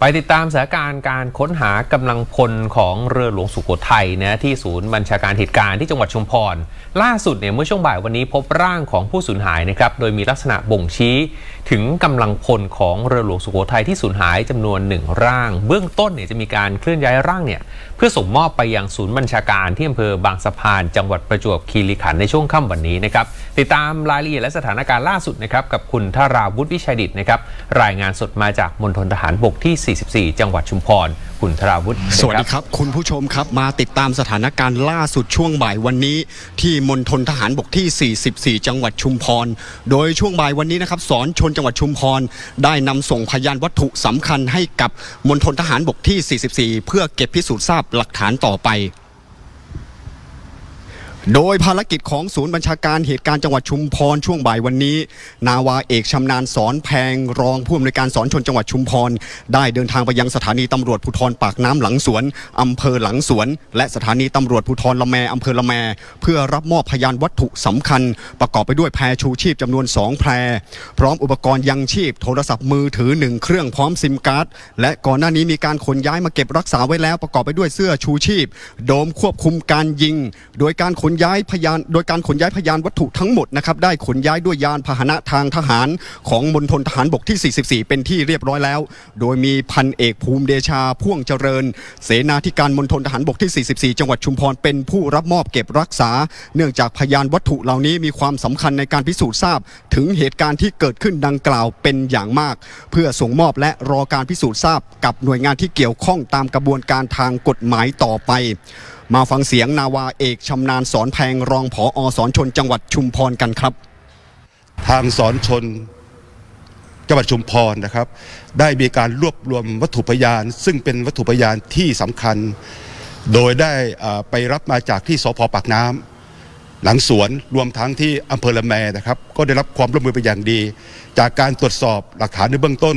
ไปติดตามสถานการณ์การค้นหากำลังพลของเรือหลวงสุโขทัยนะที่ศูนย์บัญชาการเหตุการณ์ที่จังหวัดชุมพร ล่าสุดเนี่ยเมื่อช่วงบ่ายวันนี้พบร่างของผู้สูญหายนะครับโดยมีลักษณะบ่งชี้ถึงกำลังพลของเรือหลวงสุโขทัยที่สูญหายจำนวนหนึ่งร่าง เบื้องต้นเนี่ยจะมีการเคลื่อนย้ายร่างเนี่ยเพื่อส่งมอบไปยังศูนย์บัญชาการที่อำเภอบางสะพาน จังหวัดประจวบคีรีขันธ์ในช่วงค่ำวันนี้นะครับติดตามรายละเอียดและสถานการณ์ล่าสุดนะครับกับคุณธาราวุฒิวิชัยดิตนะครับรายงานสดมาจากมณฑลทหารบกที่44 จังหวัดชุมพร คุณธราวุฒิสวัสดีครับ คุณผู้ชมครับมาติดตามสถานการณ์ล่าสุดช่วงบ่ายวันนี้ ที่มณฑลทหารบกที่ 44 จังหวัดชุมพร โดยช่วงบ่ายวันนี้นะครับสอนชนจังหวัดชุมพร ได้นำส่งพยานวัตถุสำคัญให้กับมณฑลทหารบกที่ 44 เพื่อเก็บพิสูจน์ทราบหลักฐานต่อไป โดยภารกิจของศูนย์บัญชาการเหตุการณ์จังหวัดชุมพรช่วงบ่ายวันนี้ นาวาเอกชำนาญสอนแพงรองผู้อำนวยการสอนชนจังหวัดชุมพร ได้เดินทางไปยังสถานีตำรวจภูธรปากน้ำหลังสวนอำเภอหลังสวน และสถานีตำรวจภูธรละแมอำเภอละแม เพื่อรับมอบพยานวัตถุสำคัญ ประกอบไปด้วยแพรชูชีพจำนวน 2 แพร พร้อมอุปกรณ์ยังชีพ โทรศัพท์มือถือ 1 เครื่องพร้อมซิมการ์ดและก่อนหน้านี้มีการขนย้ายมาเก็บรักษาไว้แล้ว ประกอบไปด้วยเสื้อชูชีพ โดมควบคุมการยิง โดยการขนย้ายพยานโดยการขนย้ายพยานวัตถุทั้งหมดนะครับได้ขนย้ายด้วยยานพาหนะทางทหารของมณฑลทหารบกที่ 44 เป็นที่เรียบร้อยแล้ว โดยมีพันเอกภูมิเดชาพ่วงเจริญ เสนาธิการมณฑลทหารบกที่ 44 จังหวัดชุมพรเป็นผู้รับมอบเก็บรักษา เนื่องจากพยานวัตถุเหล่านี้มีความสำคัญในการพิสูจน์ทราบ ถึงเหตุการณ์ที่เกิดขึ้นดังกล่าวเป็นอย่างมาก เพื่อส่งมอบและรอการพิสูจน์ทราบ กับหน่วยงานที่เกี่ยวข้องตามกระบวนการทางกฎหมายต่อไป มาฟังเสียงนาวาเอกชำนาญสอนแพงรองผออสอนชนจังหวัดชุมพรกันครับ ทางสอนชนจังหวัดชุมพรนะครับ ได้มีการรวบรวมวัตถุพยาน ซึ่งเป็นวัตถุพยานที่สำคัญ โดยได้อ่าไปรับมาจากที่สพปากน้ำหลังสวนรวมทั้งที่อำเภอละแมนะครับ ก็ได้รับความร่วมมือเป็นอย่างดี จากการตรวจสอบหลักฐานในเบื้องต้น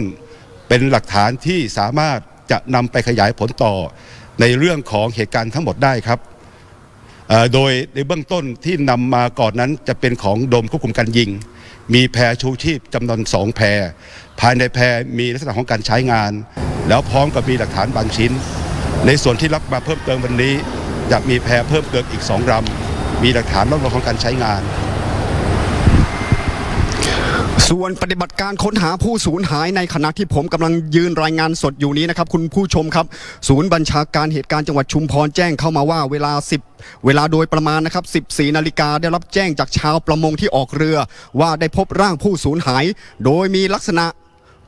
เป็นหลักฐานที่สามารถจะนำไปขยายผลต่อ ในเรื่องของเหตุการณ์ทั้งหมดได้ครับโดยในเบื้องต้นที่นำมาก่อนนั้นจะเป็นของโดมควบคุมการยิง มีแพรชูชีพจำนวนสองแพร ภายในแพรมีลักษณะของการใช้งาน แล้วพร้อมกับมีหลักฐานบางชิ้น ในส่วนที่รับมาเพิ่มเติมวันนี้จะมีแพรเพิ่มเติมอีกสองลำมีหลักฐานรับรองของการใช้งาน ส่วนปฏิบัติการค้นหาผู้สูญหายในขณะที่ผมกำลังยืนรายงานสดอยู่นี้นะครับ คุณผู้ชมครับ ศูนย์บัญชาการเหตุการณ์จังหวัดชุมพรแจ้งเข้ามาว่าเวลา 10 เวลาโดยประมาณนะครับ 14 นาฬิกาได้รับแจ้งจากชาวประมงที่ออกเรือ ว่าได้พบร่างผู้สูญหาย โดยมีลักษณะ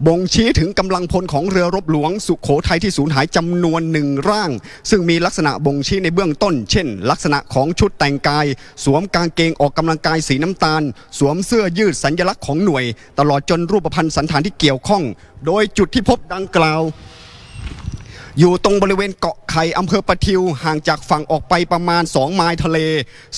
บ่งชี้ถึงกำลังพลของเรือรบหลวงสุขโขทัยที่สูญหายจำนวนหนึ่งร่าง ซึ่งมีลักษณะบ่งชี้ในเบื้องต้น เช่น ลักษณะของชุดแต่งกาย สวมกางเกงออกกำลังกายสีน้ำตาล สวมเสื้อยืดสัญลักษณ์ของหน่วย ตลอดจนรูปพรรณสันฐานที่เกี่ยวข้อง โดยจุดที่พบดังกล่าว อยู่ตรงบริเวณเกาะไข่อำเภอปะทิวห่างจากฝั่งออกไปประมาณ 2 ไมล์ทะเล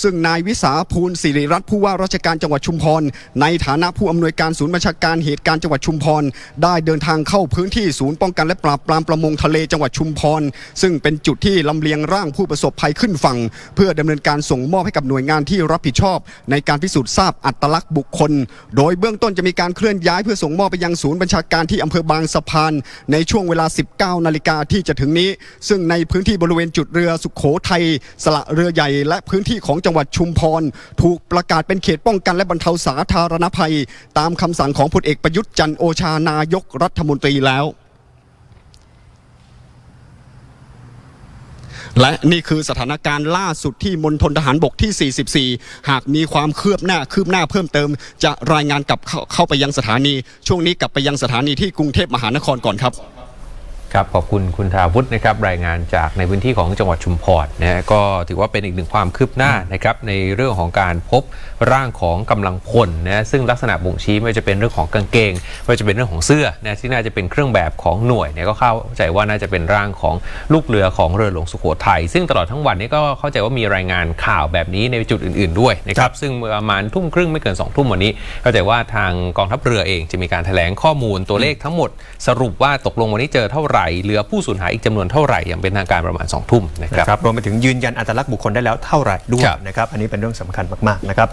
ซึ่งนายวิสาภูลศิริรัตน์ผู้ว่าราชการจังหวัดชุมพร ในฐานะผู้อำนวยการศูนย์บัญชาการเหตุการณ์จังหวัดชุมพร ได้เดินทางเข้าพื้นที่ศูนย์ป้องกันและปราบปรามประมงทะเลจังหวัดชุมพร ซึ่งเป็นจุดที่ลำเลียงร่างผู้ประสบภัยขึ้นฝั่ง เพื่อดำเนินการส่งมอบให้กับหน่วยงานที่รับผิดชอบ ในการพิสูจน์ทราบอัตลักษณ์บุคคล โดยเบื้องต้นจะมีการเคลื่อนย้ายเพื่อส่งมอบไปยังศูนย์บัญชาการที่อำเภอบางสะพาน ในช่วงเวลา 19 นาฬิกาที่จะถึงนี้ ซึ่งในพื้นที่บริเวณจุดเรือสุขโขทัยสละเรือใหญ่ และพื้นที่ของจังหวัดชุมพร ถูกประกาศเป็นเขตป้องกันและบรรเทาสาธารณภัย ตามคำสั่งของพลเอกประยุทธ์จันทร์โอชานายกรัฐมนตรีแล้วและนี่คือสถานการณ์ล่าสุดที่มณฑลทหารบกที่ 44 หากมีความคืบหน้าคืบหน้าเพิ่มเติม จะรายงานกลับเข้าไปยังสถานี ช่วงนี้กลับไปยังสถานีที่กรุงเทพมหานครก่อนครับ ครับขอบคุณคุณธาวุฒินะครับรายงานจากในพื้นที่ของจังหวัดชุมพรนะฮะก็ถือว่าเป็นอีกหนึ่งความคืบหน้านะครับในเรื่องของการพบร่างของกำลังพลนะซึ่งลักษณะบ่งชี้ไม่ว่าจะเป็นเรื่องของกางเกงไม่ว่าจะเป็นเรื่องของเสื้อนะที่น่าจะเป็นเครื่องแบบของหน่วยเนี่ยก็เข้าใจว่าน่าจะเป็นร่างของลูกเรือของเรือหลวงสุโขทัยซึ่งตลอดทั้งวันนี้ก็เข้าใจว่ามีรายงานข่าวแบบนี้ในจุดอื่น ๆด้วยนะครับซึ่งเมื่อประมาณทุ่มครึ่งไม่เกินสองทุ่มวันนี้ เข้าใจว่าทางกองทัพเรือเองจะมีการแถลงข้อมูลตัวเลขทั้งหมด สรุปว่าตกลงวันนี้เจอเท่าไหร่เหลือผู้สูญหายอีกจำนวนเท่าไหร่อย่างเป็นทางการประมาณ2ทุ่มนะครับนะครับรวมไปถึงยืนยันอัตลักษณ์บุคคลได้แล้วเท่าไหร่ด้วยครับนะครับอันนี้เป็นเรื่องสำคัญมากๆนะครับ